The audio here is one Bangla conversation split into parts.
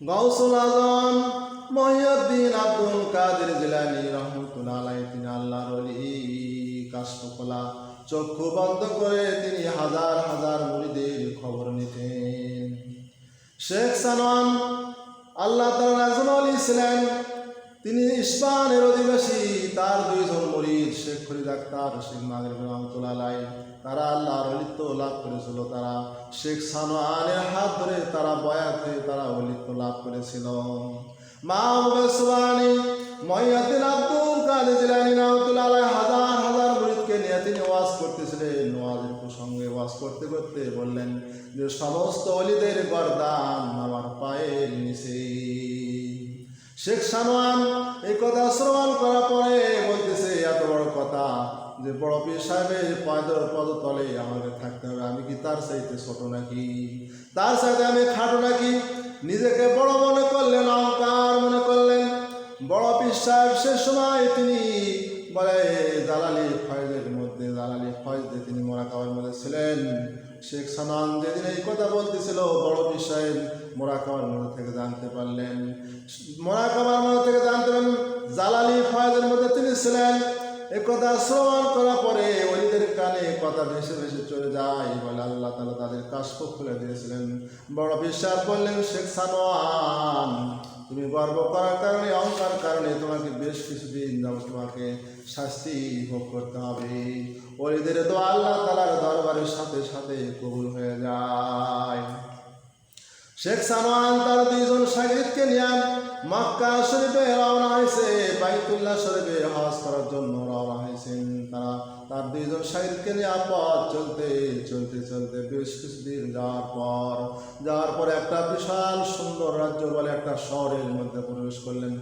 গৌসুল আজম মহিউদ্দিন আব্দুল কাদের জিলানি রহমতুল্লাহ তিনি আল্লাহর অলি কাশফকলা, চক্ষু বন্ধ করে তিনি হাজার হাজার মুড়িদের খবর নিতেন। শেখ সানোয়ান আল্লাহ তার একজন অলি ছিলেন। তিনি ইস্পানের অধিবাসী, তার দুইজন মরিদ, শেখ ফরিদ আক্তার, শেখ মাগরিব রহমতুল্লাহ তারা আল্লাহর অলিত্ব লাভ করেছিল, তারা শেখ সানোয়ানের হাত ধরে তারা বয়াত হয়ে তারা অলিত্ব লাভ করেছিল। আব্দুল কাদের রহমতুল্লাহ হাজার হাজার নিয়ে তিনি ওয়াজ করতেছিলেন। প্রসঙ্গে ওয়াজ করতে করতে বললেন যে, সমস্ত অলিদের গরদান আমার পায়ের নিচে। শেখ সানোয়ান এই কথা শ্রবণ করার পরে বলতেছে, এত বড় যে বড় পীর সাহেবের পদ পদতলে আমাকে থাকতে হবে। আমি কি তার চাইতে ছোট নাকি? তার সাথে আমি খাটো নাকি? নিজেকে বড় মনে করলেন, অহংকার মনে করলেন। বড় পীর সাহেব সে সময় তিনি বলে, জালালি ফয়েজের মধ্যে, জালালি ফয়েজে তিনি মোরা কাবার মধ্যে ছিলেন। শেখ সানান যেদিন এই কথা বলতেছিল, বড় পীর সাহেব মোরা কাবার মধ্যে থেকে জানতে পারলেন। মোরা কাবার মধ্যে থেকে জানতে পারলেন, জালালি ফয়েজের মধ্যে তিনি ছিলেন। এ কথা শ্রবণ করার পরে ওলিদের কানে কথা ভেসে ভেসে চলে যায় বলে আল্লাহ তালা তাদের কাশপ খুলে দিয়েছিলেন। বড় বিশ্বাস বললেন শেখ সানোয়ান তুমি গর্ব করার কারণে, অহংকার কারণে তোমাকে বেশ কিছুদিন যাবত তোমাকে শাস্তি ভোগ করতে হবে। ওলিদের তো আল্লাহ তালার দরবারের সাথে সাথে কবুল হয়ে যায়। শেখ সানোয়ান তার দুইজন সাগরিদকে নিয়ে মক্কা শরীফে রওনা হয়েছে, বাইতুল্লাহ শরীফে হজ করার জন্য রওনা হয়েছেন তারা। তার দুইজন সাগরিদকে নিয়ে পথ চলতে চলতে চলতে বেশ কিছুদিন যাওয়ার পর যাওয়ার পর একটা বিশাল সুন্দর রাজ্য বলে একটা শহরের মধ্যে প্রবেশ করলেন।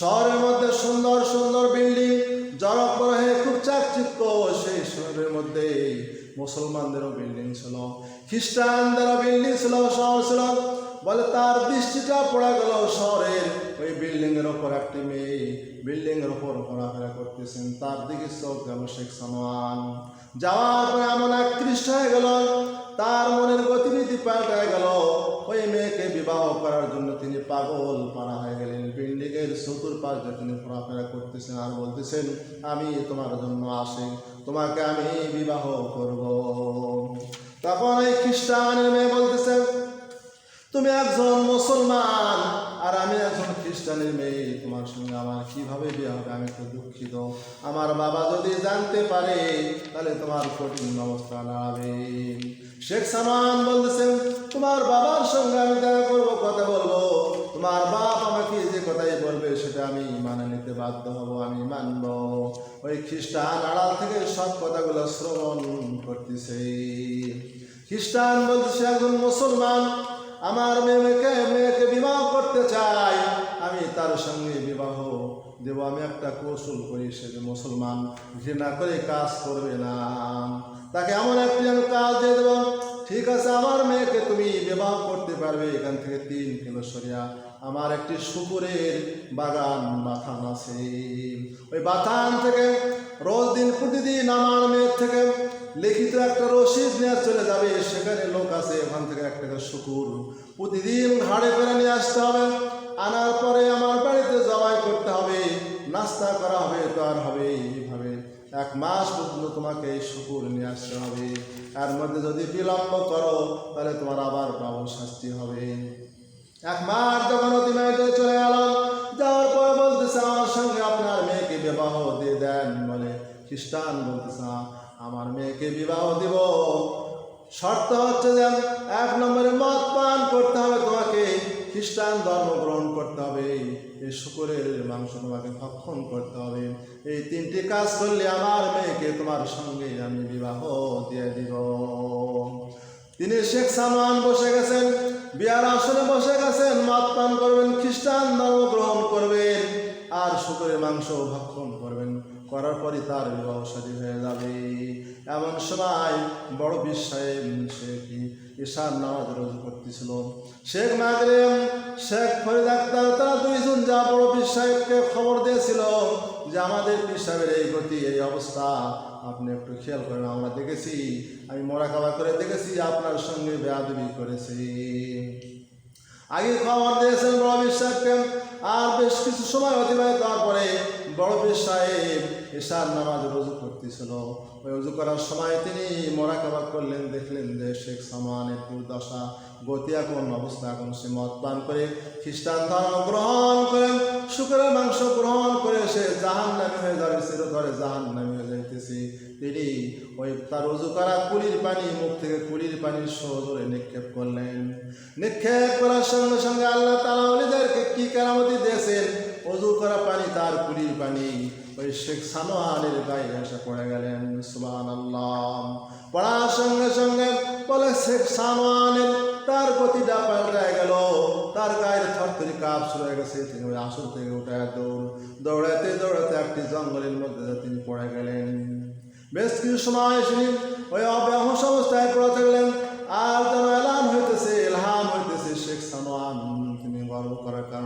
শহরের মধ্যে সুন্দর সুন্দর বিল্ডিং হয়ে খুব চাকচিক্য, সেই শহরের মধ্যে মুসলমানদেরও বিল্ডিং ছিল, খ্রিস্টানদেরও বিল্ডিং ছিল, শহর ছিল। বলে, তার দৃষ্টিটা পড়া গেল শহরের। ওই বিল্ডিং এর ওপর একটি মেয়ে বিল্ডিং এর ওপর ঘোরাফেরা করতেছেন। তার দিকে চোখ গেল শেখ সানোয়ান যাওয়ার পরে এমন আকৃষ্ট হয়ে গেল, তার মনের গতিবিধি পাল্টে গেল। ওই মেয়েকে বিবাহ করার জন্য তিনি পাগল পাড়া হয়ে গেলেন। বিল্ডিং এর চতুর্পাশ দিয়ে তিনি ঘোরাফেরা করতেছেন আর বলতেছেন, আমি তোমার জন্য আসি, তোমাকে আমি বিবাহ করব। তখন এই খ্রিস্টানের মেয়ে বলতেছেন তুমি একজন মুসলমান আর আমি একজন খ্রিস্টানের মেয়ে, তোমার সঙ্গে আমার কীভাবে বিয়ে হবে আমি তো দুঃখিত। আমার বাবা যদি জানতে পারে, তাহলে তোমার কঠিন অবস্থা দাঁড়াবে। শেখ সামান বলতেছেন, তোমার বাবার সঙ্গে আমি দেখা করব, কথা বলব। তোমার বাপ আমাকে যে কথাই বলবে, সেটা আমি মানে নিতে বাধ্য হব, আমি মানব। ওই খ্রিস্টান আড়াল থেকে সব কথাগুলো শ্রবণ করতেছে। খ্রিস্টান বলতেছে, একজন মুসলমান আমার মেয়েকে মেয়েকে বিবাহ করতে চাই, আমি তার সঙ্গে বিবাহ দেব। আমি একটা কৌশল করি সে যে মুসলমান ঘৃণা করে কাজ করবে না। তাকে এমন একটি আমি কাজ দিয়ে দেবো, ঠিক আছে, আমার মেয়েকে তুমি বিবাহ করতে পারবে এখান থেকে তিন কিলো সরিয়া। আমার একটি শুকুরের বাগান, বাথান আছে। ওই বাথান থেকে রোজ দিন, প্রতিদিন আমার মেয়ের থেকে লিখিত একটা রসিদ নিয়ে চলে যাবে সেখানে লোক আছে ওখান থেকে একটা করে শুকুর। প্রতিদিন ঘাড়ে করে নিয়ে আসতে হবে আনার পরে আমার বাড়িতে জবাই করতে হবে নাস্তা করা হবে তো আর হবে এইভাবে। এক মাস পর্যন্ত তোমাকে এই শুকুর নিয়ে আসতে হবে। এর মধ্যে যদি বিলম্ব করো তাহলে তোমার আবার বাবু শাস্তি হবে। এক মাস যখন অতিবাহিত চলে গেল যাওয়ার পরে বলতেছে আমার সঙ্গে আপনার মেয়েকে বিবাহ দিয়ে দেন বলে। খ্রিস্টান বলতেছে "না, আমার মেয়েকে বিবাহ দিব। শর্ত হচ্ছে যে এক নম্বরে মদ পান করতে হবে, তোমাকে খ্রিস্টান ধর্ম গ্রহণ করতে হবে। এই শুকুরের মাংস তোমাকে ভক্ষণ করতে হবে। এই তিনটি কাজ করলে আমার মেয়েকে তোমার সঙ্গে আমি বিবাহ দিয়ে দিব। তিনি শেখ সালমান বসে গেছেন, বিয়ার আসনে বসে গেছেন, মদ পান করবেন, খ্রিস্টান ধর্ম গ্রহণ করবেন, আর শুকুরের মাংস ভক্ষণ করার পরই তার বিবাহ সাদী হয়ে যাবে। এমন সময় বড় বিশ্বাসে সে কি ঈশান নামাজ রোজ করতেছিল। শেখ মাগরেম শেখ ফরিদ আক্তার তারা দুইজন যা বড় বিশ্বাসকে খবর দিয়েছিল যে আমাদের পিসাবের এই গতি, এই অবস্থা, আপনি একটু খেয়াল করেন, আমরা দেখেছি, আমি মরা খাওয়া করে দেখেছি আপনার সঙ্গে বেয়াদবি করেছি। আগে খবর দিয়েছেন বড় পীর আর বেশ কিছু সময় অতিবাহিত হওয়ার পরে বড় সাহেব ঈশার নামাজ রুজু করতেছিল। ওই রুজু করার সময় তিনি মোরাকাবা করলেন, দেখলেন যে শেখ সামানের দুর্দশা, গতি এখন অবস্থা এখন সে মদ পান করে খ্রিস্টান ধর্ম গ্রহণ করেন, শুকরের মাংস গ্রহণ করে সে জাহান নামে হয়ে যাবে চিরতরে জাহান নামি হয়ে যাইতেছে। তিনি ওই তার রুজু করা কুলির পানি, মুখ থেকে কুলির পানি সজোরে নিক্ষেপ করলেন। নিক্ষেপ করার সঙ্গে সঙ্গে আল্লাহ তালা কি কেরামতি দিয়েছেন? অজু করা পানি, তার কুলির পানি। ওই শেখ সানোয়ানের গায়ে এসে পড়ে গেলেন সুবান আল্লাহ পড়ার সঙ্গে সঙ্গে বলে, শেখ সানোয়ানের তার গতিটা পাল্টে গেল। তার গায়ের থরথরি কাপ শুরু হয়ে গেছে, তিনি ওই আসর থেকে উঠে দৌড়, দৌড়াতে দৌড়াতে একটি জঙ্গলের মধ্যে তিনি পড়ে গেলেন। বেশ কিছু সময় তিনি ওই অব্যাহস অবস্থায় পড়ে থাকলেন, আর যেন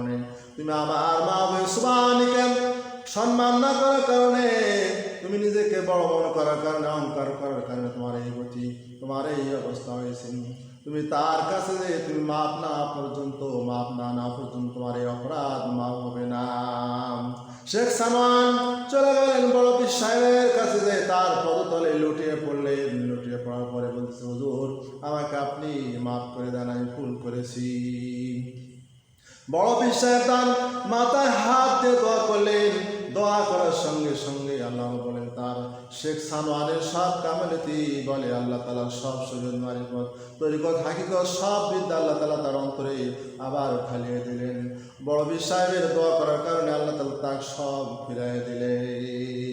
কারণে। তুমি আমার মা সুবানিকে সম্মান না করার কারণে, তুমি নিজেকে বড় বড় করার কারণে, অহংকার করার কারণে তোমার এই গতি, তোমার এই অবস্থা হয়েছে। তুমি তার কাছে যে তুমি মাপ না পর্যন্ত, মাপ না না পর্যন্ত তোমার এই অপরাধ মাপ হবে না। শেখ সামান চলে গেলেন বড় সাহেবের কাছে যে তার পদতলে লুটিয়ে পড়লেন। লুটিয়ে পড়ার পরে বলতেছে, হুজুর, আমাকে আপনি মাফ করে দেন, আমি ভুল করেছি। বড় পীর সাহেব তার মাথায় হাত দিয়ে দোয়া করলেন। দোয়া করার সঙ্গে সঙ্গে আল্লাহ বলেন, তার শেখ সানোয়ারের সব কামালিতি বলে আল্লাহ তালা সব সুযোগ তরিকত, হাকিকত, সব বিদ্যা আল্লাহ তালা তার অন্তরে আবার খালিয়ে দিলেন। বড় বীর সাহেবের দোয়া করার কারণে আল্লাহ তালা তার সব ফিরাই দিলেন।